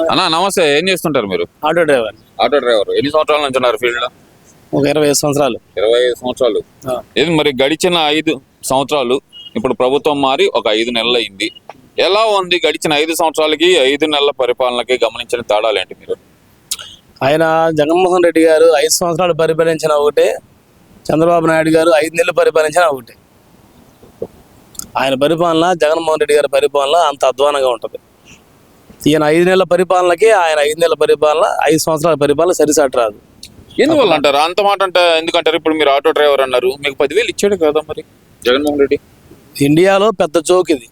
అన్నా నమస్తే ఏం చేస్తుంటారు మీరు? Auto driver. Auto driver. ఎన్ని సంవత్సరాల నుంచి ఉన్నారు ఫీల్డ్లో ఒక ఇరవై ఐదు సంవత్సరాలు. ఇరవై ఐదు సంవత్సరాలు. ఏది మరి గడిచిన ఐదు సంవత్సరాలు? ఇప్పుడు ప్రభుత్వం మారి ఒక ఐదు నెలలు అయింది ఎలా ఉంది గడిచిన ఐదు సంవత్సరాలకి ఐదు నెలల పరిపాలనకి గమనించిన తేడాలు ఏంటి మీరు? ఆయన జగన్మోహన్ రెడ్డి గారు ఐదు సంవత్సరాలు పరిపాలించిన ఒకటే చంద్రబాబు నాయుడు గారు ఐదు నెలలు పరిపాలించిన ఒకటే. ఆయన పరిపాలన జగన్మోహన్ రెడ్డి గారి పరిపాలన అంత అధ్వానంగా ఉంటుంది. ఈయన ఐదు నెలల పరిపాలనకి ఆయన ఐదు నెలల పరిపాలన ఐదు సంవత్సరాల పరిపాలన సరిసాటి రాదు. ఎందువల్ల అంటారు? అంత మాట అంటే ఎందుకంటారు? ఇప్పుడు మీరు ఆటో డ్రైవర్ అన్నారు. మీకు పదివేలు ఇచ్చాడు కదా మరి జగన్మోహన్ రెడ్డి. ఇండియాలో పెద్ద జోక్ ఇది.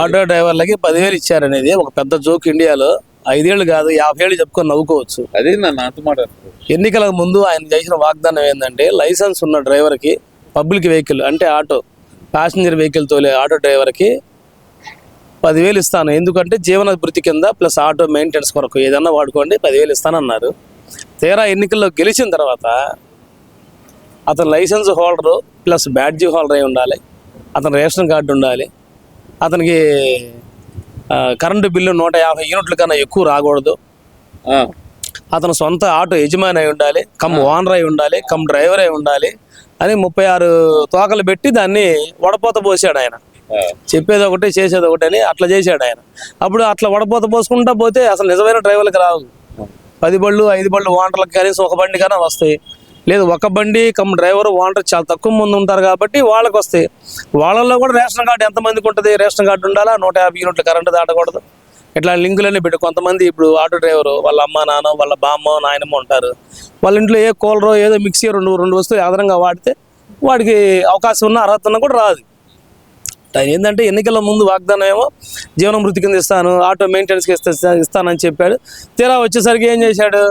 ఆటో డ్రైవర్లకి పదివేలు ఇచ్చారనేది ఒక పెద్ద జోక్ ఇండియాలో. ఐదేళ్ళు కాదు యాభై ఏళ్ళు చెప్పుకొని నవ్వుకోవచ్చు. అదే అంత మాట. ఎన్నికలకు ముందు ఆయన చేసిన వాగ్దానం ఏంటంటే లైసెన్స్ ఉన్న డ్రైవర్కి పబ్లిక్ వెహికల్ అంటే ఆటో ప్యాసింజర్ వెహికల్ తోలే ఆటో డ్రైవర్కి పదివేలు ఇస్తాను. ఎందుకంటే జీవన భృతి కింద ప్లస్ ఆటో మెయింటెనెన్స్ కొరకు ఏదన్నా వాడుకోండి పదివేలు ఇస్తానన్నారు తీరా ఎన్నికల్లో గెలిచిన తర్వాత అతను license holder plus badge holder అయి ఉండాలి అతను రేషన్ కార్డు ఉండాలి అతనికి కరెంటు బిల్లు నూట యాభై యూనిట్ల కన్నా ఎక్కువ రాకూడదు. అతను సొంత ఆటో యజమాని అయి ఉండాలి కమ్ ఓనర్ అయి ఉండాలి కమ్ డ్రైవర్ అయి ఉండాలి అని ముప్పై ఆరు తోకలు పెట్టి దాన్ని వడపోత పోసాడు ఆయన. చెప్పేది ఒకటి చేసేది ఒకటి అని అట్లా చేశాడు ఆయన. అప్పుడు అట్లా వడపోత పోసుకుంటా పోతే అసలు నిజమైన డ్రైవర్లకు రావు. పది బళ్ళు ఐదు బళ్ళు ఓనర్లకు కనీసం ఒక బండి కన్నా వస్తాయి. లేదు ఒక బండి కమ్ డ్రైవర్ ఓనర్ చాలా తక్కువ మంది ఉంటారు కాబట్టి వాళ్ళకి వస్తాయి. వాళ్ళల్లో కూడా రేషన్ కార్డు ఎంతమందికి ఉంటుంది? రేషన్ కార్డు ఉండాలా? నూట యాభై యూనిట్లు కరెంటు దాటకూడదు. ఇట్లా లింకులన్నీ పెట్టి కొంతమంది ఇప్పుడు ఆటో డ్రైవర్ వాళ్ళ అమ్మ నాన్న వాళ్ళ బామ్మ నాయనమ్మ ఉంటారు. వాళ్ళ ఇంట్లో ఏ కూలరో ఏదో మిక్సీ రెండు రెండు వస్తువులు ఆధారంగా వాడితే వాడికి అవకాశం ఉన్న అర్హత ఉన్నా కూడా రాదు. ఆయన ఏంటంటే ఎన్నికల ముందు వాగ్దానం ఏమో జీవన మృతి కింద ఇస్తాను ఆటో మెయింటెనెన్స్కి ఇస్తా ఇస్తానని చెప్పాడు. తీరా వచ్చేసరికి ఏం చేశాడు?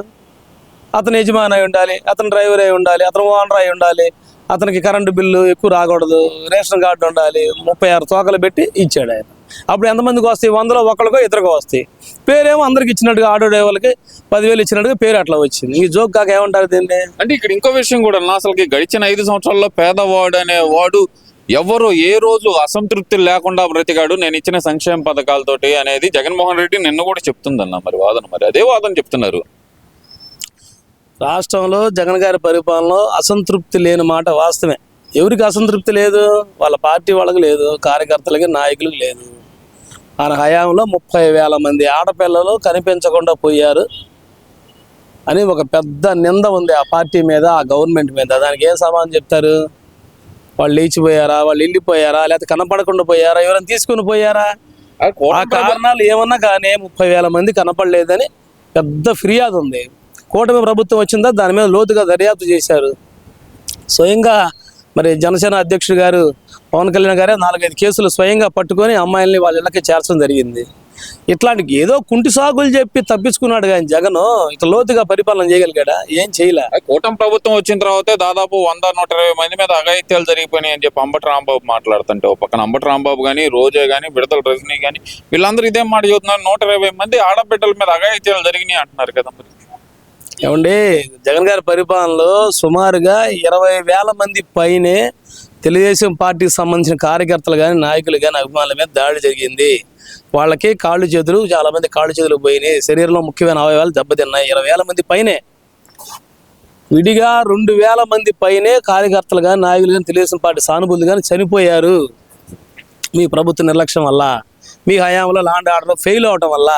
అతను యజమాని అయి ఉండాలి అతను డ్రైవర్ అయి ఉండాలి అతను ఓనర్ అయి ఉండాలి అతనికి కరెంటు బిల్లు ఎక్కువ రాకూడదు రేషన్ కార్డు ఉండాలి ముప్పై ఆరు తోకలు పెట్టి ఇచ్చాడు ఆయన. అప్పుడు ఎంతమందికి వస్తాయి? వందలో ఒకరికో ఇద్దరికో వస్తాయి. పేరేమో అందరికి ఇచ్చినట్టుగా ఆటో డ్రైవర్లకి పదివేలు ఇచ్చినట్టుగా పేరు అట్లా వచ్చింది. ఈ జోక్ కాక ఏమంటారు దీన్ని? అంటే ఇక్కడ ఇంకో విషయం కూడా అసలు అసలుకి గడిచిన ఐదు సంవత్సరాల్లో పేదవాడు అనే వాడు ఎవరు ఏ రోజు అసంతృప్తి లేకుండా బ్రతికాడు నేను ఇచ్చిన సంక్షేమ పథకాలతోటి అనేది జగన్మోహన్ రెడ్డి నిన్న కూడా చెప్తుందన్న మరి వాదన మరి. అదే వాదన చెప్తున్నారు. రాష్ట్రంలో జగన్ గారి పరిపాలనలో అసంతృప్తి లేని మాట వాస్తవమే. ఎవరికి అసంతృప్తి లేదు? వాళ్ళ పార్టీ వాళ్ళకి లేదు కార్యకర్తలకి నాయకులకు లేదు. ఆయన హయాంలో ముప్పై వేల మంది ఆడపిల్లలు కనిపించకుండా పోయారు అని ఒక పెద్ద నింద ఉంది ఆ పార్టీ మీద ఆ గవర్నమెంట్ మీద. దానికి ఏం సమాధానం చెప్తారు? వాళ్ళు లేచిపోయారా? వాళ్ళు వెళ్ళిపోయారా? లేకపోతే కనపడకుండా పోయారా? ఎవరైనా తీసుకుని పోయారా? ఆ కారణాలు ఏమన్నా కానీ ముప్పై వేల మంది కనపడలేదని పెద్ద ఫిర్యాదు ఉంది. కూటమి ప్రభుత్వం వచ్చిందా? దాని మీద లోతుగా దర్యాప్తు చేశారు. స్వయంగా మరి జనసేన అధ్యక్షుడు గారు పవన్ కళ్యాణ్ గారే నాలుగైదు కేసులు స్వయంగా పట్టుకొని అమ్మాయిల్ని వాళ్ళ ఇళ్ళకి చేర్చడం జరిగింది. ఇట్లాంటి ఏదో కుంటి సాగులు చెప్పి తప్పించుకున్నాడు కానీ జగన్ ఇట్లా లోతుగా పరిపాలన చేయగలిగాడా? ఏం చేయలే. కూటమి ప్రభుత్వం వచ్చిన తర్వాతే దాదాపు వంద నూట ఇరవై మంది మీద అఘాయిత్యాలు జరిగిపోయినాయి అని చెప్పి అంబటి రాంబాబు మాట్లాడుతుంటే ఒక పక్కన అంబటి రాంబాబు కానీ రోజా కానీ విడతల రజనీ కానీ వీళ్ళందరూ ఇదే మాట చెబుతున్నారు నూట ఇరవై మంది ఆడబిడ్డల మీద అఘాయిత్యాలు జరిగినాయి అంటున్నారు కదా మరి. ఏమండి జగన్ గారి పరిపాలనలో సుమారుగా ఇరవై వేల మంది పైనే తెలుగుదేశం పార్టీకి సంబంధించిన కార్యకర్తలు కానీ నాయకులు కానీ అభిమానుల మీద దాడి జరిగింది. వాళ్ళకి కాళ్ళు చేతులు చాలా మంది కాళ్ళు చేతులు పోయినాయి. శరీరంలో ముఖ్యమైన అవయవాలు దెబ్బతిన్నాయి. ఇరవై వేల మంది పైనే. విడిగా రెండు వేల మంది పైనే కార్యకర్తలు కానీ నాయకులు కానీ తెలుగుదేశం పార్టీ సానుభూతులు కానీ చనిపోయారు. మీ ప్రభుత్వ నిర్లక్ష్యం వల్ల మీ హయాంలో లాండ్ ఆర్డర్ ఫెయిల్ అవటం వల్ల.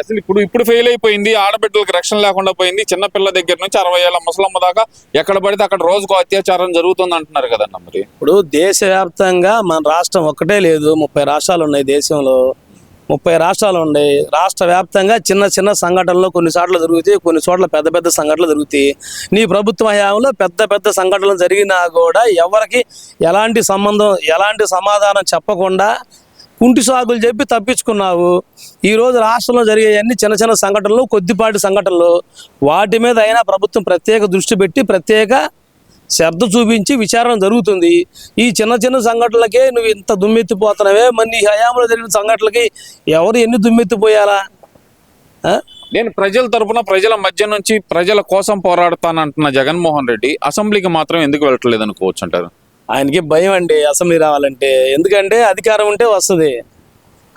అసలు ఇప్పుడు ఇప్పుడు ఫెయిల్ అయిపోయింది. ఆడబిడ్డలకు రక్షణ లేకుండా పోయింది. చిన్న పిల్ల దగ్గర నుంచి అరవై ఏళ్ళ ముసలమ్మ దాకా ఎక్కడ పడితే అక్కడ రోజుకు అత్యాచారం జరుగుతుంది అంటున్నారు కదన్న మరి. ఇప్పుడు దేశవ్యాప్తంగా మన రాష్ట్రం ఒక్కటే లేదు. ముప్పై రాష్ట్రాలు ఉన్నాయి దేశంలో. ముప్పై రాష్ట్రాలు ఉన్నాయి. రాష్ట్ర వ్యాప్తంగా చిన్న చిన్న సంఘటనలు కొన్ని చోట్ల జరుగుతాయి కొన్ని చోట్ల పెద్ద పెద్ద సంఘటనలు జరుగుతాయి. నీ ప్రభుత్వ హయాంలో పెద్ద పెద్ద సంఘటనలు జరిగినా కూడా ఎవరికి ఎలాంటి సంబంధం ఎలాంటి సమాధానం చెప్పకుండా కుంటి సాగులు చెప్పి తప్పించుకున్నావు. ఈరోజు రాష్ట్రంలో జరిగేవన్నీ చిన్న చిన్న సంఘటనలు కొద్దిపాటి సంఘటనలు వాటి మీద అయినా ప్రభుత్వం ప్రత్యేక దృష్టి పెట్టి ప్రత్యేక శ్రద్ధ చూపించి విచారణ జరుగుతుంది. ఈ చిన్న చిన్న సంఘటనలకే నువ్వు ఇంత దుమ్మెత్తిపోతున్నావే. మరి నీ హయాంలో జరిగిన సంఘటనలకి ఎవరు ఎన్ని దుమ్మెత్తిపోయాలా? నేను ప్రజల తరపున ప్రజల మధ్య నుంచి ప్రజల కోసం పోరాడతానంటున్న జగన్మోహన్ రెడ్డి అసెంబ్లీకి మాత్రం ఎందుకు వెళ్ళట్లేదు అనుకోవచ్చు అంటారు ఆయనకి భయం అండి అసెంబ్లీ రావాలంటే. ఎందుకంటే అధికారం ఉంటే వస్తుంది.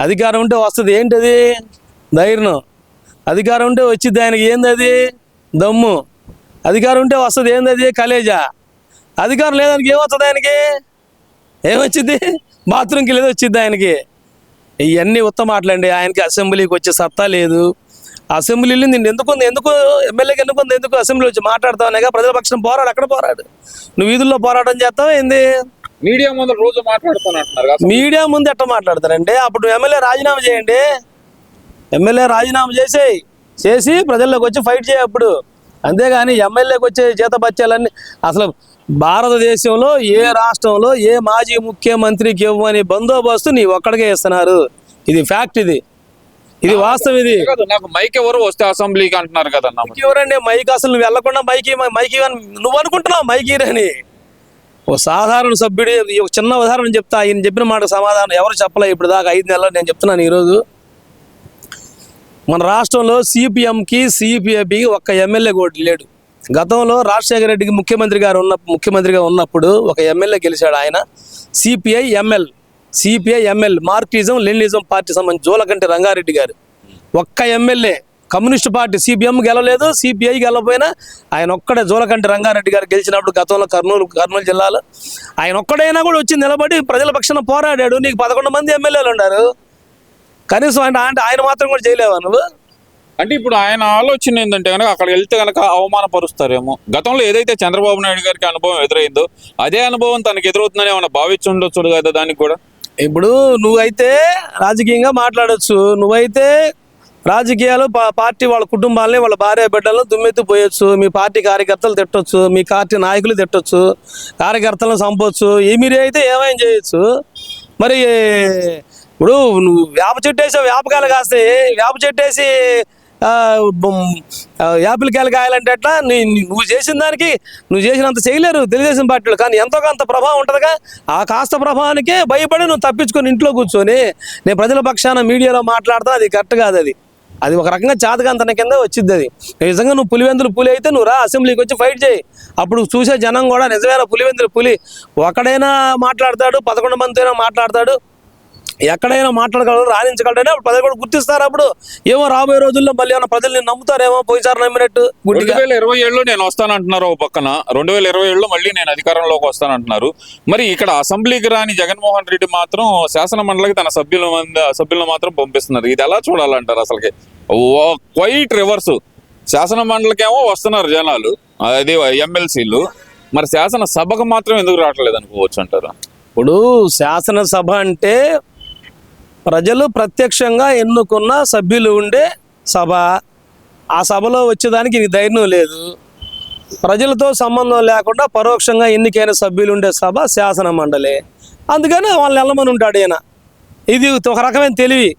అధికారం ఉంటే వస్తుంది. ఏంటది? ధైర్యం. అధికారం ఉంటే వచ్చింది ఆయనకి. ఏంది అది దమ్ము. అధికారం ఉంటే వస్తుంది. ఏంది అది కలేజా. అధికారం లేదానికి ఏమొస్తుంది ఆయనకి? ఏమొచ్చింది? బాత్రూమ్కి లేదు వచ్చింది ఆయనకి. ఇవన్నీ ఉత్తమ మాటలండి. ఆయనకి అసెంబ్లీకి వచ్చే సత్తా లేదు. అసెంబ్లీలో నిన్ను. ఎందుకు ఎందుకు ఎమ్మెల్యేకి ఎందుకు ఎందుకు అసెంబ్లీ వచ్చి మాట్లాడతావునేగా ప్రజల పక్షం పోరాడు అక్కడ పోరాడు. నువ్వు వీధుల్లో పోరాటం చేస్తావు ఏంది? మీడియా ముందు రోజు మాట్లాడుతానంటున్నారు కదా. మీడియా ముందు ఎట్లా మాట్లాడతారండి? అప్పుడు ఎమ్మెల్యే రాజీనామా చేయండి. ఎమ్మెల్యే రాజీనామా చేసేయి. చేసి ప్రజల్లోకి వచ్చి ఫైట్ చేయ అప్పుడు. అంతేగాని ఎమ్మెల్యేకి వచ్చే జీత బత్యాలన్నీ అసలు భారతదేశంలో ఏ రాష్ట్రంలో ఏ మాజీ ముఖ్యమంత్రికి ఇవ్వని బందోబస్తు నీ ఒక్కడికే ఇస్తున్నారు. ఇది ఫ్యాక్ట్ ఇది. ఇది వాస్తవం ఇది. కాదు నాకు మైక్ ఎవరు వస్తే అసెంబ్లీకి అంటున్నారు మరి. ఎవరండి? మైక్ అసలు నువ్వు వెళ్ళకుండా మైకి మైకి నువ్వు అనుకుంటున్నావు మైకి అని ఓ సాధారణ సభ్యుడు ఒక చిన్న ఉదాహరణ చెప్తా ఆయన చెప్పిన మాట సమాధానం ఎవరు చెప్పలే ఇప్పుడు దాకా ఐదు నెలలు నేను చెప్తున్నాను ఈరోజు. మన రాష్ట్రంలో సిపిఎంకి సిపిఐకి ఒక్క ఎమ్మెల్యే కూడా లేడు. గతంలో రాజశేఖర రెడ్డికి ముఖ్యమంత్రి గారు ఉన్న ముఖ్యమంత్రిగా ఉన్నప్పుడు ఒక ఎమ్మెల్యే గెలిచాడు ఆయన. CPI ML CPI ML Marxism Leninism party సంబంధించి జోలకంటి రంగారెడ్డి గారు. ఒక్క ఎమ్మెల్యే. కమ్యూనిస్ట్ పార్టీ సిపిఎం గెలవలేదు సిపిఐ గెలవపోయినా ఆయన ఒక్కడే జోలకంటి రంగారెడ్డి గారు గెలిచినప్పుడు గతంలో కర్నూలు కర్నూలు జిల్లాలో. ఆయన ఒక్కడైనా కూడా వచ్చి నిలబడి ప్రజల పక్షాన పోరాడాడు. నీకు పదకొండు మంది ఎమ్మెల్యేలు ఉన్నారు. కనీసం ఆయన అంటే ఆయన మాత్రం కూడా చేయలేవా నువ్వు? అంటే ఇప్పుడు ఆయన ఆలోచన ఏంటంటే కనుక అక్కడ వెళ్తే కనుక అవమానపరుస్తారేమో. గతంలో ఏదైతే చంద్రబాబు నాయుడు గారికి అనుభవం ఎదురైందో అదే అనుభవం తనకు ఎదురవుతుందని ఏమైనా భావించుండొచ్చు కదా దానికి కూడా? ఇప్పుడు నువ్వైతే రాజకీయంగా మాట్లాడచ్చు. నువ్వైతే రాజకీయాలు పా- పార్టీ వాళ్ళ కుటుంబాలని వాళ్ళ భార్య బిడ్డలను దుమ్మెత్తిపోయొచ్చు మీ పార్టీ కార్యకర్తలు తిట్టొచ్చు. మీ పార్టీ నాయకులు తిట్టొచ్చు. కార్యకర్తలను చంపొచ్చు. ఏ మీరు అయితే ఏమైనా చేయొచ్చు. మరి ఇప్పుడు నువ్వు వేప చెట్టు వేసావు. వేపకాయలు కాస్తే వేప చెట్టు వేసి యాపిల్ కాయలు కాయాలంటే ఎట్లా? నీ నువ్వు చేసిన దానికి నువ్వు చేసినంత చేయలేరు తెలుగుదేశం పార్టీలు. కానీ ఎంతో కొంత ప్రభావం ఉంటుందిగా. ఆ కాస్త ప్రభావానికే భయపడి నువ్వు తప్పించుకొని ఇంట్లో కూర్చొని నేను ప్రజల పక్షాన మీడియాలో మాట్లాడతా అది కరెక్ట్ కాదు అది. అది ఒక రకంగా చాతకంతన కింద వచ్చింది అది. నిజంగా నువ్వు పులివెందులు పులి అయితే నువ్వు రా అసెంబ్లీకి వచ్చి ఫైట్ చేయి. అప్పుడు చూసే జనం కూడా నిజమైన పులివెందులు పులి ఒకడైనా మాట్లాడతాడు పదకొండు మందితో మాట్లాడతాడు ఎక్కడైనా మాట్లాడగలరు రాణించగలడని అప్పుడు ప్రజలు కూడా గుర్తిస్తారు అప్పుడు. ఏమో రాబోయే రోజుల్లో మళ్ళీ ఏమైనా ప్రజలు నిన్ను నమ్ముతారేమో పోయిసారి నమ్మినట్టు రెండు వేల ఇరవై ఏడులో నేను వస్తానంటున్నారు ఓ పక్కన. రెండు వేల ఇరవై ఏడులో మళ్ళీ నేను అధికారంలోకి వస్తానంటున్నారు. మరి ఇక్కడ అసెంబ్లీకి రాని జగన్మోహన్ రెడ్డి మాత్రం శాసన మండలికి తన సభ్యుల సభ్యులను మాత్రం పంపిస్తున్నారు. ఇది ఎలా చూడాలంటారు అసలుకి? Quite reverse. శాసన మండలికేమో వస్తున్నారు జనాలు అది ఎమ్మెల్సీలు. మరి శాసన సభకు మాత్రం ఎందుకు రావట్లేదు అనుకోవచ్చు అంటారు? ఇప్పుడు శాసనసభ అంటే ప్రజలు ప్రత్యక్షంగా ఎన్నుకున్న సభ్యులు ఉండే సభ. ఆ సభలో వచ్చేదానికి నీకు ధైర్యం లేదు. ప్రజలతో సంబంధం లేకుండా పరోక్షంగా ఎన్నికైన సభ్యులు ఉండే సభ శాసన మండలి. అందుకని వాళ్ళు వెళ్ళమని ఉంటాడు ఈయన. ఇది ఒక రకమైన తెలివి.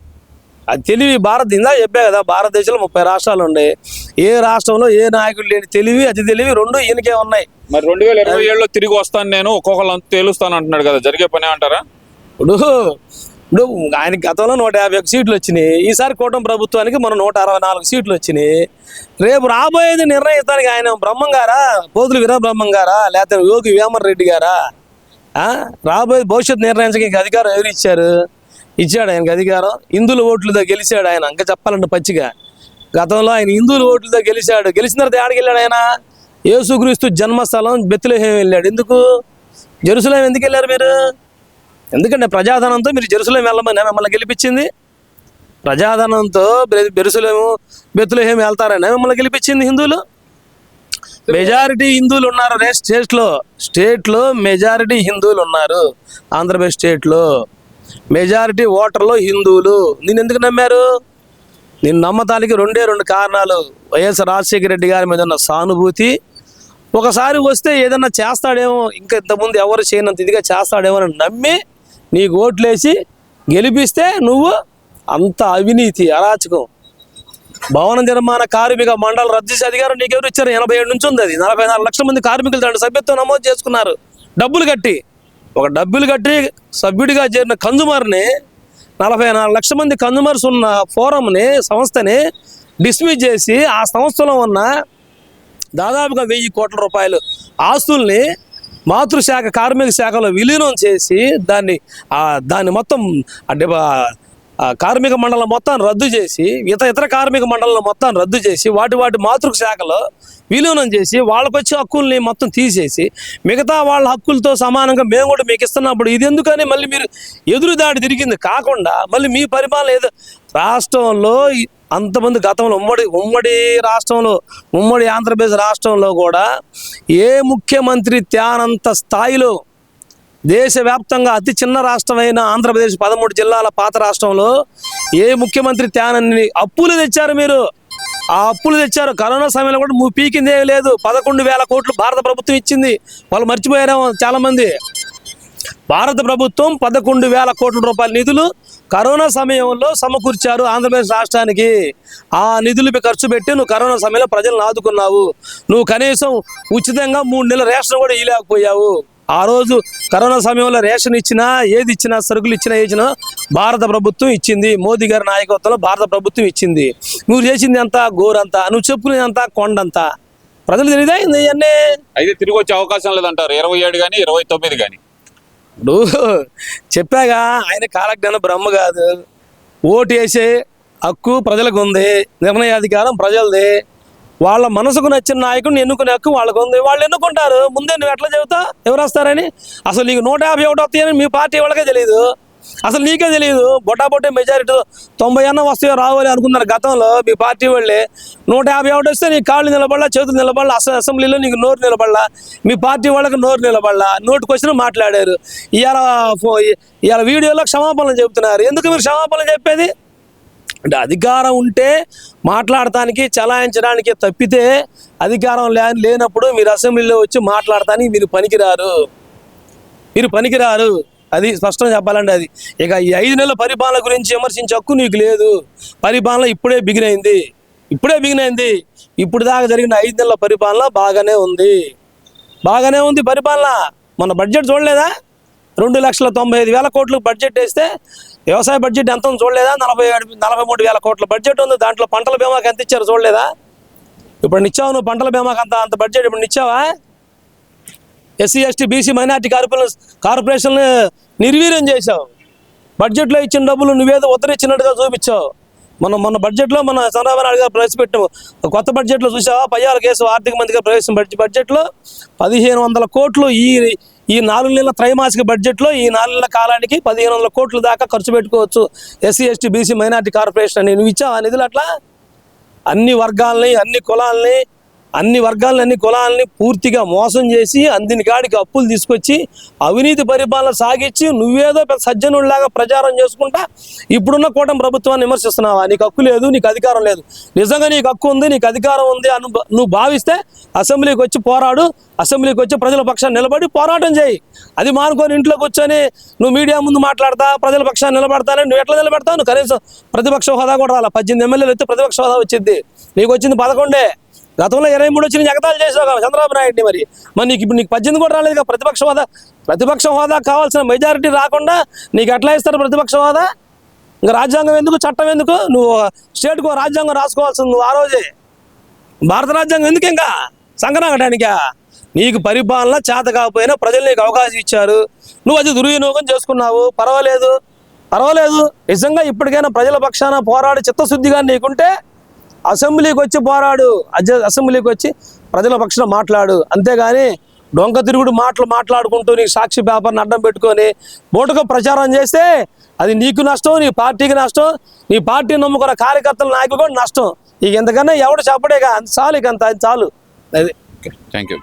అది తెలివి భారత్ ఇందా చెప్పే కదా భారతదేశంలో ముప్పై రాష్ట్రాలు ఉన్నాయి. ఏ రాష్ట్రంలో ఏ నాయకుడు లేని తెలివి అతి తెలివి రెండు ఈయనకే ఉన్నాయి. మరి రెండు వేల ఇరవై ఏడులో తిరిగి వస్తాను నేను ఒక్కొక్కరు తేలుస్తాను అంటున్నాడు కదా జరిగే పని అంటారా ఇప్పుడు ఇప్పుడు ఆయన గతంలో నూట యాభై ఒక సీట్లు వచ్చినాయి. ఈసారి కూటమి ప్రభుత్వానికి మనం నూట అరవై నాలుగు సీట్లు వచ్చినాయి. రేపు రాబోయేది నిర్ణయిస్తానికి ఆయన బ్రహ్మంగారా పోతులు వీర బ్రహ్మం గారా? లేకపోతే యోగి వేమర్ రెడ్డి గారా? రాబోయే భవిష్యత్తు నిర్ణయించడానికి అధికారం ఎవరు ఇచ్చారు? ఇచ్చాడు ఆయనకి అధికారం. హిందువుల ఓట్లతో గెలిచాడు ఆయన. ఇంకా చెప్పాలంటే పచ్చిగా. గతంలో ఆయన హిందువుల ఓట్లతో గెలిచాడు. గెలిచిన తర్వాత ఆడికి వెళ్ళాడు ఆయన? యేసుక్రీస్తు జన్మస్థలం బెత్తులేహేం వెళ్ళాడు. ఎందుకు? జెరూసలేం ఎందుకు వెళ్ళారు మీరు? ఎందుకంటే ప్రజాధనంతో మీరు జెరూసలేం వెళ్ళమని మిమ్మల్ని గెలిపించింది. ప్రజాధనంతో బె- బెరుసలేము బెత్తులేం వెళ్తారని మిమ్మల్ని గెలిపించింది హిందువులు. మెజారిటీ హిందువులు ఉన్నారు రే స్టేట్లో. స్టేట్లో మెజారిటీ హిందువులు ఉన్నారు. ఆంధ్రప్రదేశ్ స్టేట్లో. మెజారిటీ ఓటర్లు హిందువులు. నేను ఎందుకు నమ్మారు? నేను నమ్మటానికి రెండే రెండు కారణాలు. వైఎస్ రాజశేఖర రెడ్డి గారి మీద ఉన్న సానుభూతి. ఒకసారి వస్తే ఏదన్నా చేస్తాడేమో ఇంకా ఇంతకుముందు ఎవరు చేయనంత ఇదిగా చేస్తాడేమో అని నమ్మి నీకు ఓట్లేసి గెలిపిస్తే నువ్వు అంత అవినీతి అరాచకం. భవన నిర్మాణ కార్మిక మండలి రద్దు చేసే అధికారం నీకెవరు ఇచ్చారు? ఎనభై ఏడు నుంచి ఉంది అది. నలభై నాలుగు లక్షల మంది కార్మికులు దాంట్లో సభ్యత్వం నమోదు చేసుకున్నారు. డబ్బులు కట్టి. ఒక డబ్బులు కట్టి సభ్యుడిగా చేరిన కన్జూమర్ని నలభై నాలుగు లక్షల మంది కన్జూమర్స్ ఉన్న ఫోరంని సంస్థని డిస్మిస్ చేసి ఆ సంస్థలో ఉన్న దాదాపుగా వెయ్యి కోట్ల రూపాయలు ఆస్తుల్ని మాతృశాఖ కార్మిక శాఖలో విలీనం చేసి దాన్ని దాన్ని మొత్తం అంటే కార్మిక మండలం మొత్తాన్ని రద్దు చేసి ఇతర ఇతర కార్మిక మండలం మొత్తాన్ని రద్దు చేసి వాటి వాటి మాతృక శాఖలో విలీనం చేసి వాళ్ళకు వచ్చే హక్కుల్ని మొత్తం తీసేసి మిగతా వాళ్ళ హక్కులతో సమానంగా మేము కూడా మీకు ఇస్తున్నప్పుడు ఇది ఎందుకని మళ్ళీ మీరు ఎదురు దాడి తిరిగింది కాకుండా మళ్ళీ మీ పరిపాలన ఏదో రాష్ట్రంలో అంతమంది గతంలో ఉమ్మడి ఉమ్మడి రాష్ట్రంలో ఉమ్మడి ఆంధ్రప్రదేశ్ రాష్ట్రంలో కూడా ఏ ముఖ్యమంత్రి త్యానంత స్థాయిలో దేశవ్యాప్తంగా అతి చిన్న రాష్ట్రమైన ఆంధ్రప్రదేశ్ పదమూడు జిల్లాల పాత రాష్ట్రంలో ఏ ముఖ్యమంత్రి త్యానాన్ని అప్పులు తెచ్చారు మీరు? ఆ అప్పులు తెచ్చారు. కరోనా సమయంలో కూడా నువ్వు పీకిందే లేదు. పదకొండు వేల కోట్లు భారత ప్రభుత్వం ఇచ్చింది. వాళ్ళు మర్చిపోయారేమో చాలామంది. భారత ప్రభుత్వం పదకొండు వేల కోట్ల రూపాయల నిధులు కరోనా సమయంలో సమకూర్చారు ఆంధ్రప్రదేశ్ రాష్ట్రానికి. ఆ నిధులు ఖర్చు పెట్టి నువ్వు కరోనా సమయంలో ప్రజలను ఆదుకున్నావు. నువ్వు కనీసం ఉచితంగా మూడు నెలల రేషన్ కూడా ఇవ్వలేకపోయావు ఆ రోజు కరోనా సమయంలో రేషన్ ఇచ్చినా ఏది ఇచ్చినా సరుకులు ఇచ్చినా ఇచ్చినా భారత ప్రభుత్వం ఇచ్చింది. మోదీ గారి నాయకత్వంలో భారత ప్రభుత్వం ఇచ్చింది. నువ్వు చేసింది అంతా గోరంతా. నువ్వు చెప్పుకునేదంతా కొండంతా. ప్రజలు తెలియదా ఇవన్నీ? అయితే తిరిగి వచ్చే అవకాశం లేదంటారు. ఇరవై ఏడు కానీ ఇరవై తొమ్మిది కానీ ఇప్పుడు చెప్పాగా ఆయన కాలజ్ఞానం బ్రహ్మ కాదు. ఓటు వేసే హక్కు ప్రజలకు ఉంది నిర్ణయాధికారం ప్రజలది. వాళ్ళ మనసుకు నచ్చిన నాయకుడిని ఎన్నుకునే హక్కు వాళ్ళకు ఉంది వాళ్ళు ఎన్నుకుంటారు. ముందే నువ్వు ఎట్లా చెబుతా ఎవరు వస్తారని అసలు నీకు నూట యాభై ఒకటి వస్తాయని మీ పార్టీ వాళ్ళకే తెలియదు అసలు నీకే తెలియదు బొటాబొట్టే మెజారిటీ తొంభై అన్న వస్తాయో రావాలి అనుకున్నారు గతంలో మీ పార్టీ వాళ్ళే. నూట యాభై ఒకటి వస్తే నీ కాళ్ళు నిలబడలా చేతులు నిలబడలా అసలు అసెంబ్లీలో నీకు నోరు నిలబడలా మీ పార్టీ వాళ్ళకి నోరు నిలబడలా నోటికి వచ్చిన మాట్లాడారు. ఇవాళ ఇవాళ వీడియోలో క్షమాపణలు చెబుతున్నారు. ఎందుకు మీరు క్షమాపణలు చెప్పేది? అంటే అధికారం ఉంటే మాట్లాడటానికి చలాయించడానికి తప్పితే అధికారం లే లేనప్పుడు మీరు అసెంబ్లీలో వచ్చి మాట్లాడటానికి మీరు పనికిరారు. మీరు పనికిరారు. అది స్పష్టంగా చెప్పాలంటే అది. ఇక ఈ ఐదు నెలల పరిపాలన గురించి విమర్శించే హక్కు నీకు లేదు. పరిపాలన ఇప్పుడే బిగినైంది ఇప్పుడే బిగినైంది ఇప్పుడు దాకా జరిగిన ఐదు నెలల పరిపాలన బాగానే ఉంది. బాగానే ఉంది పరిపాలన. మన బడ్జెట్ చూడలేదా? రెండు లక్షల తొంభై ఐదు వేల కోట్లు బడ్జెట్ వేస్తే వ్యవసాయ బడ్జెట్ ఎంత ఉంది చూడలేదా? నలభై ఏడు నలభై మూడు వేల కోట్ల బడ్జెట్ ఉంది. దాంట్లో పంటల బీమాకి ఎంత ఇచ్చారు చూడలేదా? ఇప్పుడు నిచ్చావు నువ్వు పంటల బీమాకి అంత అంత బడ్జెట్ ఇప్పుడు నిచ్చావా? SC ST BC minority corporation corporation నిర్వీర్యం చేశావు. బడ్జెట్లో ఇచ్చిన డబ్బులు నువ్వేదో ఉత్తరిచ్చినట్టుగా చూపించావు. మనం మన బడ్జెట్లో మన చంద్రబాబు నాయుడు గారు ప్రవేశపెట్టాము కొత్త బడ్జెట్లో చూసావా? పయ్యాల కేసు ఆర్థిక మంత్రిగా ప్రవేశం బడ్జెట్లో పదిహేను వందల కోట్లు ఈ ఈ నాలుగు నెలల త్రైమాసిక బడ్జెట్లో ఈ నాలుగు నెలల కాలానికి పదిహేను వందల కోట్ల దాకా ఖర్చు పెట్టుకోవచ్చు. SC ST BC minority corporation అని నువ్వు ఆ నిధులు అట్లా? అన్ని వర్గాలని అన్ని కులాలని అన్ని వర్గాలని అన్ని కులాలని పూర్తిగా మోసం చేసి అందిని కాడికి అప్పులు తీసుకొచ్చి అవినీతి పరిపాలన సాగించి నువ్వేదో పెద్ద సజ్జనుడిలాగా ప్రచారం చేసుకుంటా ఇప్పుడున్న కూటమి ప్రభుత్వాన్ని విమర్శిస్తున్నావా? నీకు హక్కు లేదు నీకు అధికారం లేదు. నిజంగా నీకు హక్కు ఉంది నీకు అధికారం ఉంది అను నువ్వు భావిస్తే అసెంబ్లీకి వచ్చి పోరాడు అసెంబ్లీకి వచ్చి ప్రజల పక్షాన్ని నిలబడి పోరాటం చేయి. అది మానుకొని ఇంట్లో కూర్చొని నువ్వు మీడియా ముందు మాట్లాడతా ప్రజల పక్షాన్ని నిలబడతానని నువ్వు ఎట్లా నిలబడతావు? నువ్వు కనీసం ప్రతిపక్ష హోదా కూడా రాలా? పద్దెనిమిది ఎమ్మెల్యేలు అయితే ప్రతిపక్ష హోదా వచ్చింది. నీకు వచ్చింది పదకొండే. గతంలో ఇరవై మూడు వచ్చిన జగతాలు చేసావు చంద్రబాబు నాయుడిని మరి. మరి నీకు ఇప్పుడు నీకు పద్దెనిమిది కూడా రాలేదు కదా ప్రతిపక్ష హోదా? ప్రతిపక్ష హోదా కావాల్సిన మెజారిటీ రాకుండా నీకు ఎట్లా ఇస్తారు ప్రతిపక్ష హోదా? ఇంకా రాజ్యాంగం ఎందుకు చట్టం ఎందుకు? నువ్వు స్టేట్కు రాజ్యాంగం రాసుకోవాల్సింది నువ్వు ఆ రోజే. భారత రాజ్యాంగం ఎందుకు ఇంకా? సంకనాగటానికా? నీకు పరిపాలన చేత కాకపోయినా ప్రజలు నీకు అవకాశం ఇచ్చారు. నువ్వు అది దుర్వినియోగం చేసుకున్నావు. పర్వాలేదు. పర్వాలేదు. నిజంగా ఇప్పటికైనా ప్రజల పక్షాన పోరాడి చిత్తశుద్ధిగా నీకుంటే అసెంబ్లీకి వచ్చి పోరాడు. అజ- అసెంబ్లీకి వచ్చి ప్రజల పక్షాన మాట్లాడు. అంతేగాని డొంక తిరుగుడు మాటలు మాట్లాడుకుంటూ నీకు సాక్షి పేపర్ని అడ్డం పెట్టుకొని బోటుగా ప్రచారం చేస్తే అది నీకు నష్టం నీ పార్టీకి నష్టం నీ పార్టీ నమ్ముకున్న కార్యకర్తల నాయకులు కూడా నష్టం. ఇక ఎంతకన్నా ఎవడు చెప్పడేగా? చాలు ఇక అంత అది చాలు. అది థ్యాంక్ యూ